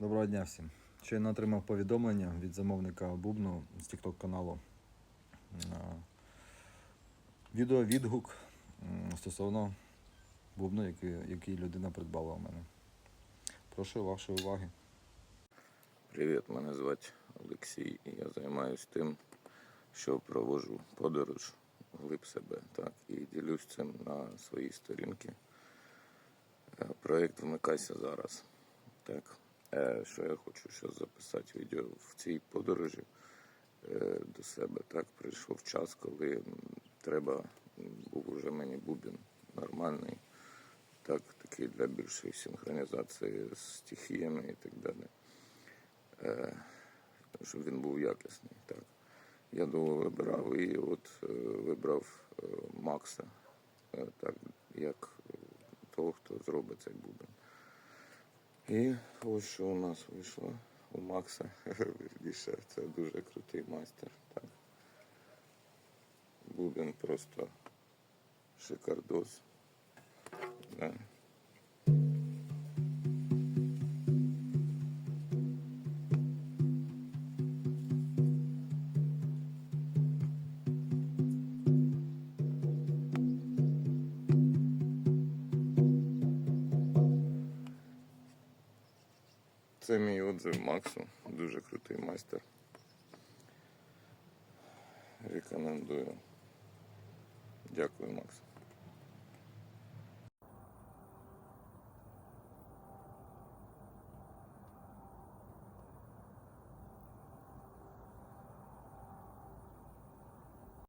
Доброго дня всім. Щойно отримав повідомлення від замовника Бубну з TikTok каналу. Відео відгук стосовно Бубну, який, який людина придбала у мене. Прошу вашої уваги. Привіт, мене звати Олексій, і я займаюся тим, що проводжу подорож глиб себе, так, і ділюсь цим на своїй сторінці. Е, Проєкт Вмикайся зараз. Так. Е, Що я хочу зараз записати відео в цій подорожі е, до себе. Так, прийшов час, коли треба був уже мені бубін нормальний, так, такий для більшої синхронізації з стихіями і так далі е, щоб він був якісний. Так. Я довго вибирав і от вибрав Макса, так, як того, хто зробить цей бубен. І ось що у нас вийшло у Макса. Вірніше, це дуже крутий майстер. Так. Бубен просто шикардос. Да. Це мій отзив Максу. Дуже крутий майстер. Рекомендую. Дякую, Макс.